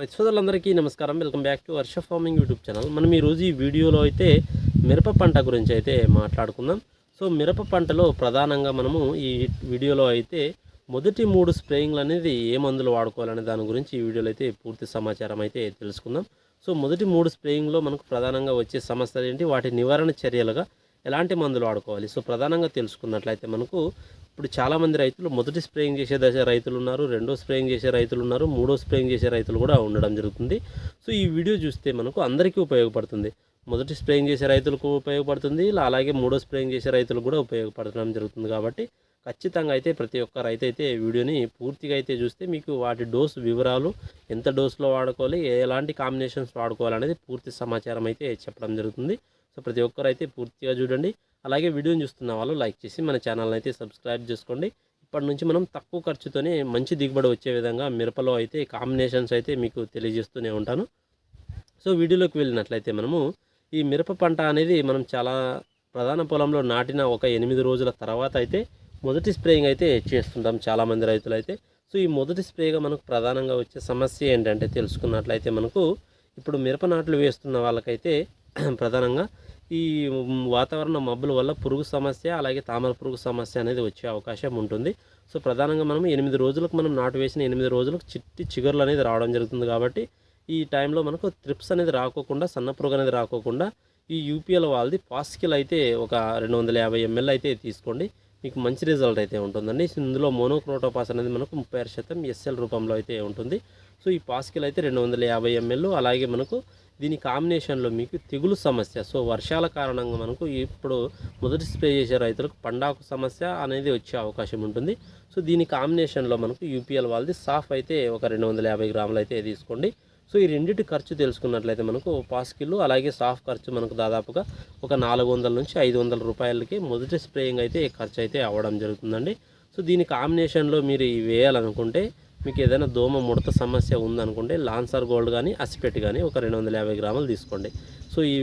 రైతు సోదరులందరికీ నమస్కారం. Welcome back to Varsha farming YouTube channel. మనం ఈరోజు ఈ వీడియోలో అయితే మిరప పంట గురించి అయితే మాట్లాడుకుందాం. సో మిరప పంటలో ప్రధానంగా మనము ఈ వీడియోలో అయితే మొదటి మూడు స్ప్రేయింగ్లు అనేది ఏ మందులు వాడుకోవాలనే దాని గురించి ఈ వీడియోలో అయితే పూర్తి సమాచారం అయితే తెలుసుకుందాం. సో మొదటి మూడు స్ప్రేయింగ్లో మనకు ప్రధానంగా వచ్చే సమస్యలు ఏంటి? వాటి నివారణ చర్యలుగా ఎలాంటి మందులు వాడుకోవాలి? సో ప్రధానంగా తెలుసుకున్నట్లయితే మనకు ఇప్పుడు చాలామంది రైతులు మొదటి స్ప్రేయింగ్ చేసే దశ రైతులు ఉన్నారు రెండో స్ప్రేయింగ్ చేసే రైతులు ఉన్నారు మూడో స్ప్రేయింగ్ చేసే రైతులు కూడా ఉండడం జరుగుతుంది. సో ఈ వీడియో చూస్తే మనకు అందరికీ ఉపయోగపడుతుంది. మొదటి స్ప్రేయింగ్ చేసే రైతులకు ఉపయోగపడుతుంది ఇలా అలాగే మూడో స్ప్రేయింగ్ చేసే రైతులకు కూడా ఉపయోగపడడం జరుగుతుంది కాబట్టి ఖచ్చితంగా అయితే ప్రతి ఒక్క రైతు అయితే వీడియోని పూర్తిగా అయితే చూస్తే మీకు వాటి డోస్ వివరాలు ఎంత డోస్లో వాడుకోవాలి ఎలాంటి కాంబినేషన్స్ వాడుకోవాలనేది పూర్తి సమాచారం అయితే చెప్పడం జరుగుతుంది. సో ప్రతి ఒక్కరు అయితే పూర్తిగా చూడండి. అలాగే వీడియోని చూస్తున్న వాళ్ళు లైక్ చేసి మన ఛానల్ని అయితే సబ్స్క్రైబ్ చేసుకోండి. ఇప్పటి నుంచి మనం తక్కువ ఖర్చుతోనే మంచి దిగుబడి వచ్చే విధంగా మిరపలో అయితే కాంబినేషన్స్ అయితే మీకు తెలియజేస్తూనే ఉంటాను. సో వీడియోలోకి వెళ్ళినట్లయితే మనము ఈ మిరప పంట అనేది మనం చాలా ప్రధాన పొలంలో నాటిన ఒక ఎనిమిది రోజుల తర్వాత అయితే మొదటి స్ప్రేయింగ్ అయితే చేస్తుంటాం చాలామంది రైతులు అయితే సో ఈ మొదటి స్ప్రేగా మనకు ప్రధానంగా వచ్చే సమస్య ఏంటంటే తెలుసుకున్నట్లయితే మనకు ఇప్పుడు మిరప నాట్లు వేస్తున్న వాళ్ళకైతే ప్రధానంగా ఈ వాతావరణ మబ్బుల వల్ల పురుగు సమస్య అలాగే తామర పురుగు సమస్య అనేది వచ్చే అవకాశం ఉంటుంది. సో ప్రధానంగా మనం ఎనిమిది రోజులకు మనం నాటు వేసిన ఎనిమిది రోజులకు చిట్టి చిగురులు అనేది రావడం జరుగుతుంది కాబట్టి ఈ టైంలో మనకు త్రిప్స్ అనేది రాకోకుండా సన్న పురుగు అనేది రాకోకుండా ఈ యూపీఎల్ వాళ్ళది పాస్కిల్ అయితే ఒక రెండు వందల యాభై ఎంఎల్ అయితే తీసుకోండి. మీకు మంచి రిజల్ట్ అయితే ఉంటుందండి. ఇందులో మోనోక్రోటోపాస్ అనేది మనకు ముప్పై శాతం ఎస్ఎల్ రూపంలో అయితే ఉంటుంది. సో ఈ పాస్కిల్ అయితే రెండు వందల యాభై ఎంఎల్ అలాగే మనకు దీని కాంబినేషన్లో మీకు తెగులు సమస్య. సో వర్షాల కారణంగా మనకు ఇప్పుడు మొదటి స్ప్రే చేసే రైతులకు పండాకు సమస్య అనేది వచ్చే అవకాశం ఉంటుంది. సో దీని కాంబినేషన్లో మనకు యూపీఎల్ వాళ్ళది సాఫ్ అయితే ఒక రెండు వందల యాభై గ్రాములు అయితే తీసుకోండి. సో ఈ రెండింటి ఖర్చు తెలుసుకున్నట్లయితే మనకు పాస్కిల్లు అలాగే సాఫ్ ఖర్చు మనకు దాదాపుగా ఒక నాలుగు వందల నుంచి ఐదు వందల రూపాయలకి మొదటి స్ప్రేయింగ్ అయితే ఖర్చు అయితే అవ్వడం జరుగుతుందండి. సో దీని కాంబినేషన్లో మీరు వేయాలనుకుంటే మీకు ఏదైనా దోమ ముడత సమస్య ఉందనుకుంటే లాన్సర్ గోల్డ్ కానీ అసిపెట్ కానీ ఒక రెండు వందల యాభై గ్రాములు తీసుకోండి. సో ఈ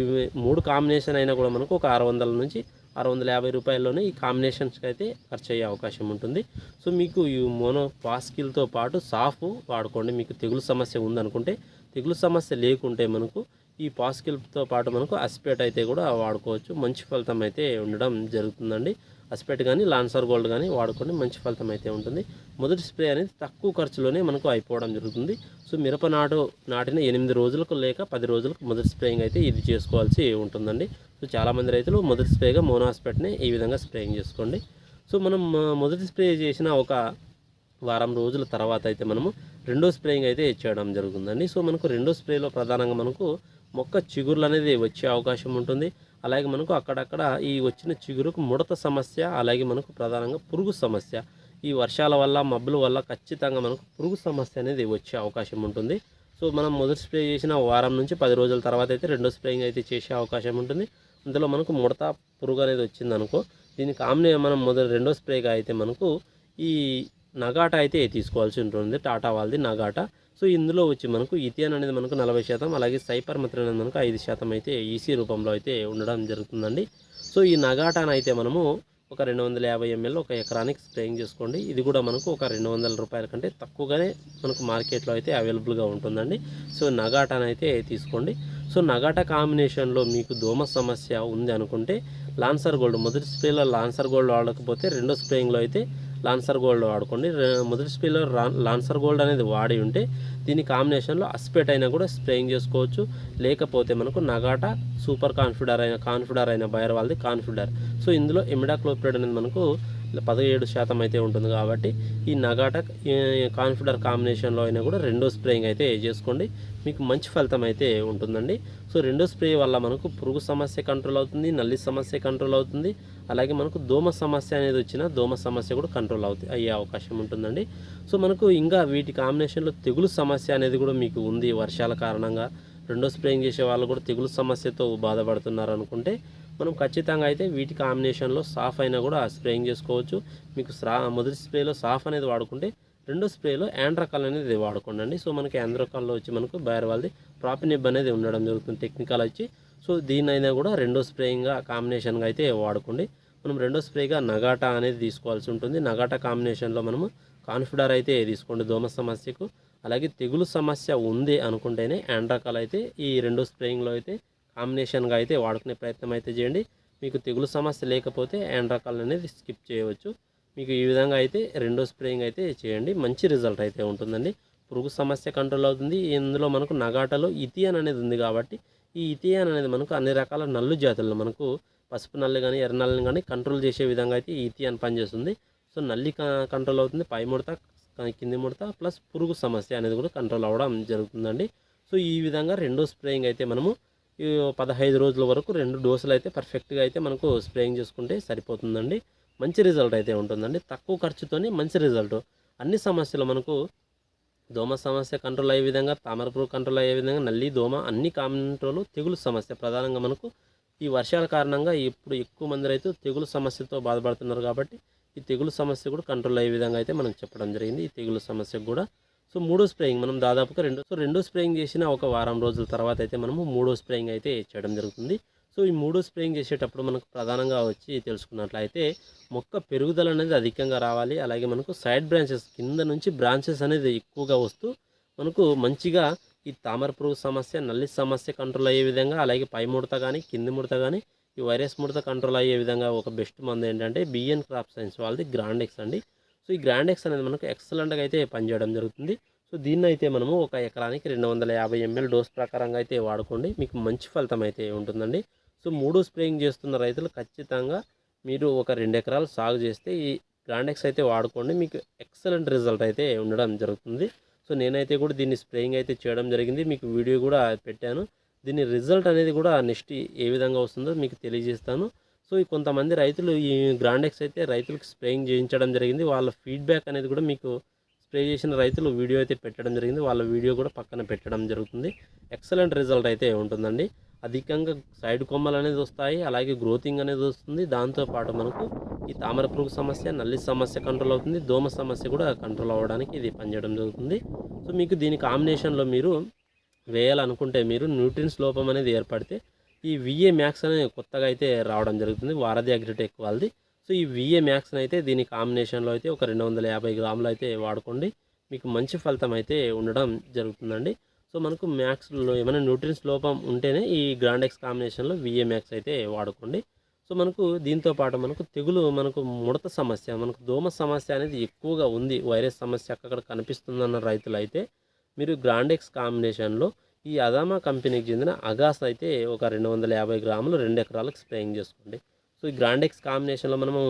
మూడు కాంబినేషన్ అయినా కూడా మనకు ఒక ఆరు వందల నుంచి ఆరు వందల యాభై రూపాయల్లోనే ఈ కాంబినేషన్స్కి అయితే ఖర్చు అయ్యే అవకాశం ఉంటుంది. సో మీకు ఈ మోనో పాస్కిల్తో పాటు సాఫ్ వాడుకోండి. మీకు తెగులు సమస్య ఉందనుకుంటే తెగులు సమస్య లేకుంటే మనకు ఈ పాస్కిల్తో పాటు మనకు అసిపేట్ అయితే కూడా వాడుకోవచ్చు. మంచి ఫలితం అయితే ఉండడం జరుగుతుందండి. అస్పెట్ కానీ లాన్సర్ గోల్డ్ కానీ వాడుకోండి మంచి ఫలితం అయితే ఉంటుంది. మొదటి స్ప్రే అనేది తక్కువ ఖర్చులోనే మనకు అయిపోవడం జరుగుతుంది. సో మిరప నాటు నాటిన ఎనిమిది రోజులకు లేక పది రోజులకు మొదటి స్ప్రేయింగ్ అయితే ఇది చేసుకోవాల్సి ఉంటుందండి. సో చాలామంది రైతులు మొదటి స్ప్రేగా మోనాస్పెట్ని ఈ విధంగా స్ప్రేయింగ్ చేసుకోండి. సో మనం మొదటి స్ప్రే చేసిన ఒక వారం రోజుల తర్వాత అయితే మనము రెండో స్ప్రేయింగ్ అయితే చేయడం జరుగుతుందండి. సో మనకు రెండో స్ప్రేలో ప్రధానంగా మనకు మొక్క చిగుర్లు అనేది వచ్చే అవకాశం ఉంటుంది. అలాగే మనకు అక్కడక్కడ ఈ వచ్చిన చిగురుకు ముడత సమస్య అలాగే మనకు ప్రధానంగా పురుగు సమస్య. ఈ వర్షాల వల్ల మబ్బుల వల్ల ఖచ్చితంగా మనకు పురుగు సమస్య అనేది వచ్చే అవకాశం ఉంటుంది. సో మనం మొదటి స్ప్రే చేసిన వారం నుంచి పది రోజుల తర్వాత అయితే రెండో స్ప్రేయింగ్ అయితే చేసే అవకాశం ఉంటుంది. అందులో మనకు ముడత పురుగు అనేది వచ్చింది అనుకో దీనికి కామనే మనం మొదటి రెండో స్ప్రేగా అయితే మనకు ఈ నగాట అయితే తీసుకోవాల్సి ఉంటుంది. టాటా వాళ్ళది నగాట సో ఇందులో వచ్చి మనకు ఇథియన్ అనేది మనకు నలభై శాతం అలాగే సైపర్మెథ్రిన్ అనేది మనకు ఐదు శాతం అయితే ఈసీ రూపంలో అయితే ఉండడం జరుగుతుందండి. సో ఈ నగాటాన్ అయితే మనము ఒక రెండు వందల యాభై ఎంఎల్ ఒక ఎకరానికి స్ప్రేయింగ్ చేసుకోండి. ఇది కూడా మనకు ఒక రెండు వందల రూపాయల కంటే తక్కువగానే మనకు మార్కెట్లో అయితే అవైలబుల్గా ఉంటుందండి. సో నగాటాన్ అయితే తీసుకోండి. సో నగాటా కాంబినేషన్లో మీకు దోమ సమస్య ఉంది అనుకుంటే లాన్సర్ గోల్డ్ మొదటి స్ప్రేలో లాన్సర్ గోల్డ్ వాడకపోతే రెండో స్ప్రేయింగ్లో అయితే లాన్సర్ గోల్డ్ వాడుకోండి. మొదటి స్ప్రేలో లాన్సర్ గోల్డ్ అనేది వాడి ఉంటే దీని కాంబినేషన్లో అస్పేట్ అయినా కూడా స్ప్రేయింగ్ చేసుకోవచ్చు. లేకపోతే మనకు నగాటా సూపర్ కాన్ఫిడర్ అయిన కాన్ఫిడర్ అయిన బయర్ వాళ్ళది కాన్ఫిడర్ సో ఇందులో ఎమిడాక్లోప్రైడ్ అనేది మనకు పదిహేడు శాతం అయితే ఉంటుంది కాబట్టి ఈ నగాటా కాన్ఫిడర్ కాంబినేషన్లో అయినా కూడా రెండో స్ప్రేయింగ్ అయితే చేసుకోండి. మీకు మంచి ఫలితం అయితే ఉంటుందండి. సో రెండో స్ప్రే వల్ల మనకు పురుగు సమస్య కంట్రోల్ అవుతుంది నల్లి సమస్య కంట్రోల్ అవుతుంది. అలాగే మనకు దోమ సమస్య అనేది వచ్చినా దోమ సమస్య కూడా కంట్రోల్ అవుతుంది అయ్యే అవకాశం ఉంటుందండి. సో మనకు ఇంకా వీటి కాంబినేషన్లో తెగులు సమస్య అనేది కూడా మీకు ఉంది వర్షాల కారణంగా. రెండో స్ప్రేయింగ్ చేసే వాళ్ళు కూడా తెగులు సమస్యతో బాధపడుతున్నారు అనుకుంటే మనం ఖచ్చితంగా అయితే వీటి కాంబినేషన్లో సాఫ్ అయినా కూడా స్ప్రేయింగ్ చేసుకోవచ్చు. మీకు మొదటి స్ప్రేలో సాఫ్ అనేది వాడుకుంటే రెండో స్ప్రేలో యాండ్రకాల్ అనేది వాడుకోండి అండి సో మనకి యాండ్రకాల్లో వచ్చి మనకు బయర్ వాళ్ళది ప్రాపినిబ్ అనేది ఉండడం జరుగుతుంది టెక్నికల్ వచ్చి. సో దీనైనా కూడా రెండో స్ప్రేయింగ్గా కాంబినేషన్గా అయితే వాడుకోండి. మనం రెండో స్ప్రేగా నగాటా అనేది తీసుకోవాల్సి ఉంటుంది. నగాటా కాంబినేషన్లో మనము కాన్ఫిడర్ అయితే తీసుకోండి దోమ సమస్యకు. అలాగే తెగులు సమస్య ఉంది అనుకుంటేనే ఆండ్రాకాల్ అయితే ఈ రెండో స్ప్రేయింగ్లో అయితే కాంబినేషన్గా అయితే వాడుకునే ప్రయత్నం అయితే చేయండి. మీకు తెగులు సమస్య లేకపోతే ఆండ్రాకాల్ అనేది స్కిప్ చేయవచ్చు. మీకు ఈ విధంగా అయితే రెండో స్ప్రేయింగ్ అయితే చేయండి. మంచి రిజల్ట్ అయితే ఉంటుందండి. పురుగు సమస్య కంట్రోల్ అవుతుంది. ఇందులో మనకు నగాటలో ఇథియన్ అనేది ఉంది కాబట్టి ఈ ఇథియన్ అనేది మనకు అన్ని రకాల నల్లు జాతులను మనకు పసుపు నల్లు కానీ ఎర్ర నల్లని కానీ కంట్రోల్ చేసే విధంగా అయితే ఈ ఇథియన్ పనిచేస్తుంది. సో నల్లి కంట్రోల్ అవుతుంది. పై ముడత కింది ముడత ప్లస్ పురుగు సమస్య అనేది కూడా కంట్రోల్ అవ్వడం జరుగుతుందండి. సో ఈ విధంగా రెండో స్ప్రేయింగ్ అయితే మనము పదహైదు రోజుల వరకు రెండు డోసులు అయితే పర్ఫెక్ట్గా అయితే మనకు స్ప్రేయింగ్ చేసుకుంటే సరిపోతుందండి. మంచి రిజల్ట్ అయితే ఉంటుందండి. తక్కువ ఖర్చుతోనే మంచి రిజల్ట్ అన్ని సమస్యలు మనకు దోమ సమస్య కంట్రోల్ అయ్యే విధంగా తామరపురు కంట్రోల్ అయ్యే విధంగా నల్లి దోమ అన్ని కంట్రోల్ తెగులు సమస్య ప్రధానంగా మనకు ఈ వర్షాల కారణంగా ఇప్పుడు ఎక్కువ మంది రైతులు తెగులు సమస్యతో బాధపడుతున్నారు కాబట్టి ఈ తెగులు సమస్య కూడా కంట్రోల్ అయ్యే విధంగా అయితే మనం చెప్పడం జరిగింది. ఈ తెగులు సమస్యకు కూడా సో మూడో స్ప్రేయింగ్ మనం దాదాపుగా రెండు సో రెండో స్ప్రేయింగ్ చేసిన ఒక వారం రోజుల తర్వాత అయితే మనము మూడో స్ప్రేయింగ్ అయితే చేయడం జరుగుతుంది. సో ఈ మూడో స్ప్రేయింగ్ చేసేటప్పుడు మనకు ప్రధానంగా వచ్చి తెలుసుకున్నట్లయితే మొక్క పెరుగుదల అనేది అధికంగా రావాలి. అలాగే మనకు సైడ్ బ్రాంచెస్ కింద నుంచి బ్రాంచెస్ అనేది ఎక్కువగా వస్తూ మనకు మంచిగా ఈ తామర పురుగు సమస్య నల్లి సమస్య కంట్రోల్ అయ్యే విధంగా అలాగే పై ముడత కానీ కింది ముడత కానీ ఈ వైరస్ ముడత కంట్రోల్ అయ్యే విధంగా ఒక బెస్ట్ మందు ఏంటంటే బిఎన్ క్రాప్ సైన్స్ వాళ్ళది గ్రాండెక్స్ అండి. సో ఈ గ్రాండెక్స్ అనేది మనకు ఎక్సలెంట్గా అయితే పనిచేయడం జరుగుతుంది. సో దీన్ని అయితే మనము ఒక ఎకరానికి రెండు వందల యాభై ఎంఎల్ డోస్ ప్రకారంగా అయితే వాడుకోండి. మీకు మంచి ఫలితం అయితే ఉంటుందండి. సో మూడు స్ప్రేయింగ్ చేస్తున్న రైతులు ఖచ్చితంగా మీరు ఒక రెండు ఎకరాలు సాగు చేస్తే ఈ గ్రాండెక్స్ అయితే వాడుకోండి. మీకు ఎక్సలెంట్ రిజల్ట్ అయితే ఉండడం జరుగుతుంది. సో నేనైతే కూడా దీన్ని స్ప్రేయింగ్ అయితే చేయడం జరిగింది. మీకు వీడియో కూడా పెట్టాను. దీని రిజల్ట్ అనేది కూడా నెక్స్ట్ ఏ విధంగా వస్తుందో మీకు తెలియజేస్తాను. సో ఈ కొంతమంది రైతులు ఈ గ్రాండెక్స్ అయితే రైతులకు స్ప్రేయింగ్ చేయించడం జరిగింది. వాళ్ళ ఫీడ్బ్యాక్ అనేది కూడా మీకు స్ప్రే చేసిన రైతులు వీడియో అయితే పెట్టడం జరిగింది. వాళ్ళ వీడియో కూడా పక్కన పెట్టడం జరుగుతుంది. ఎక్సలెంట్ రిజల్ట్ అయితే ఉంటుందండి. అధికంగా సైడ్ కొమ్మలు అనేది వస్తాయి. అలాగే గ్రోతింగ్ అనేది వస్తుంది. దాంతోపాటు మనకు ఈ తామర పురుగు సమస్య నల్లి సమస్య కంట్రోల్ అవుతుంది. దోమ సమస్య కూడా కంట్రోల్ అవ్వడానికి ఇది పనిచేయడం జరుగుతుంది. సో మీకు దీని కాంబినేషన్లో మీరు వేయాలనుకుంటే మీరు న్యూట్రిన్స్ లోపం అనేది ఏర్పడితే ఈ విఏ మ్యాక్స్ అనేది కొత్తగా అయితే రావడం జరుగుతుంది. వారధి అగ్రిటెక్ వాళ్ళది. సో ఈ విఏ మ్యాక్స్ని అయితే దీని కాంబినేషన్లో అయితే ఒక రెండు వందల యాభై గ్రాములు అయితే వాడుకోండి. మీకు మంచి ఫలితం అయితే ఉండడం జరుగుతుందండి. సో మనకు మ్యాక్స్లో ఏమైనా న్యూట్రిన్స్ లోపం ఉంటేనే ఈ గ్రాండెక్స్ కాంబినేషన్లో విఏ మ్యాక్స్ అయితే వాడుకోండి. సో మనకు దీంతో పాటు మనకు తెగులు మనకు ముడత సమస్య మనకు దోమ సమస్య అనేది ఎక్కువగా ఉంది. వైరస్ సమస్య అక్కడ కనిపిస్తుందన్న రైతులు అయితే మీరు గ్రాండెక్స్ కాంబినేషన్లో ఈ అదామా కంపెనీకి చెందిన అగాస్ అయితే ఒక రెండు వందల యాభై గ్రాములు రెండు ఎకరాలకు స్ప్రేయింగ్ చేసుకోండి. సో ఈ గ్రాండెక్స్ కాంబినేషన్లో మనము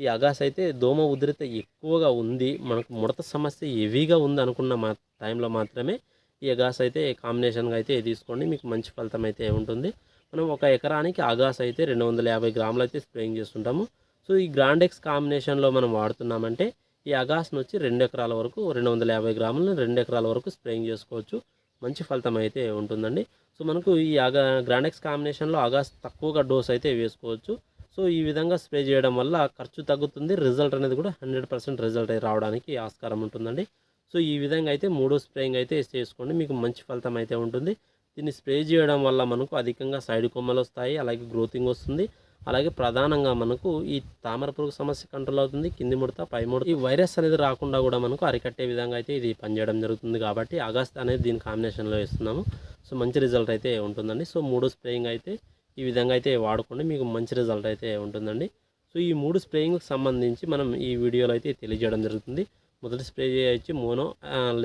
ఈ అగాస్ అయితే దోమ ఉధృత ఎక్కువగా ఉంది. మనకు ముడత సమస్య హెవీగా ఉంది అనుకున్న మా టైంలో మాత్రమే ఈ అగాస్ అయితే కాంబినేషన్గా అయితే తీసుకోండి. మీకు మంచి ఫలితం అయితే ఉంటుంది. మనం ఒక ఎకరానికి అగాస్ అయితే రెండు వందల యాభై గ్రాములు అయితే స్ప్రేయింగ్ చేస్తుంటాము. సో ఈ గ్రాండెక్స్ కాంబినేషన్లో మనం వాడుతున్నామంటే ఈ అగాస్ను వచ్చి రెండు ఎకరాల వరకు రెండు వందల యాభై గ్రాములను రెండు ఎకరాల వరకు స్ప్రేయింగ్ చేసుకోవచ్చు. మంచి ఫలితం అయితే ఉంటుందండి. సో మనకు ఈ అగా గ్రాండెక్స్ కాంబినేషన్లో అగాస్ తక్కువగా డోస్ అయితే వేసుకోవచ్చు. సో ఈ విధంగా స్ప్రే చేయడం వల్ల ఖర్చు తగ్గుతుంది. రిజల్ట్ అనేది కూడా హండ్రెడ్ పర్సెంట్ రిజల్ట్ రావడానికి ఆస్కారం ఉంటుందండి. సో ఈ విధంగా అయితే మూడో స్ప్రేయింగ్ అయితే చేసుకోండి. మీకు మంచి ఫలితం అయితే ఉంటుంది. దీన్ని స్ప్రే చేయడం వల్ల మనకు అధికంగా సైడ్ కొమ్మలు వస్తాయి. అలాగే గ్రోతింగ్ వస్తుంది. అలాగే ప్రధానంగా మనకు ఈ తామర పురుగు సమస్య కంట్రోల్ అవుతుంది కింది ముడత పై ముడత. ఈ వైరస్ అనేది రాకుండా కూడా మనకు అరికట్టే విధంగా అయితే ఇది పనిచేయడం జరుగుతుంది కాబట్టి ఆగస్ట్ అనేది దీని కాంబినేషన్లో ఇస్తున్నాము సో మంచి రిజల్ట్ అయితే ఉంటుందండి. సో మూడు స్ప్రేయింగ్ అయితే ఈ విధంగా అయితే వాడుకోండి. మీకు మంచి రిజల్ట్ అయితే ఉంటుందండి. సో ఈ మూడు స్ప్రేయింగ్కి సంబంధించి మనం ఈ వీడియోలో అయితే తెలియజేయడం జరుగుతుంది. మొదటి స్ప్రే చేయొచ్చు మోనో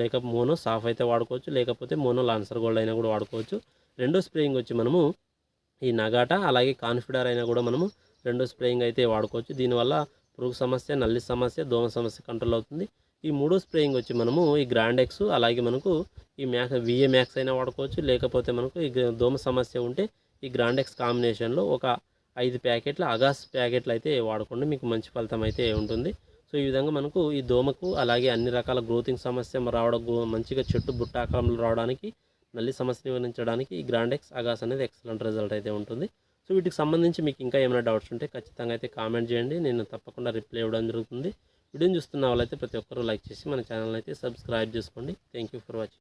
లేక మోనో సాఫ్ అయితే వాడుకోవచ్చు లేకపోతే మోనో లాన్సర్ గోల్డ్ అయినా కూడా వాడుకోవచ్చు. రెండో స్ప్రేయింగ్ వచ్చి మనము ఈ నగాట అలాగే కాన్ఫిడర్ అయినా కూడా మనము రెండో స్ప్రేయింగ్ అయితే వాడుకోవచ్చు. దీనివల్ల పురుగు సమస్య నల్లి సమస్య దోమ సమస్య కంట్రోల్ అవుతుంది. ఈ మూడో స్ప్రేయింగ్ వచ్చి మనము ఈ గ్రాండెక్స్ అలాగే మనకు ఈ మ్యాక్ విఏ మ్యాక్స్ అయినా వాడుకోవచ్చు. లేకపోతే మనకు ఈ దోమ సమస్య ఉంటే ఈ గ్రాండెక్స్ కాంబినేషన్లో ఒక ఐదు ప్యాకెట్ల అగాస్ ప్యాకెట్లు అయితే వాడుకోండి. మీకు మంచి ఫలితం అయితే ఉంటుంది. సో ఈ విధంగా మనకు ఈ దోమకు అలాగే అన్ని రకాల గ్రోతింగ్ సమస్య రావడం మంచిగా చెట్టు బుట్ట రావడానికి మళ్ళీ సమస్య నివారించడానికి ఈ గ్రాండెక్స్ అగాస్ అనేది ఎక్సలెంట్ రిజల్ట్ అయితే ఉంటుంది. సో వీటికి సంబంధించి మీకు ఇంకా ఏమైనా డౌట్స్ ఉంటే ఖచ్చితంగా అయితే కామెంట్ చేయండి. నేను తప్పకుండా రిప్లై ఇవ్వడం జరుగుతుంది. వీడియోని చూస్తున్న వాళ్ళైతే ప్రతి ఒక్కరూ లైక్ చేసి మన ఛానల్ అయితే సబ్స్క్రైబ్ చేసుకోండి. Thank you for watching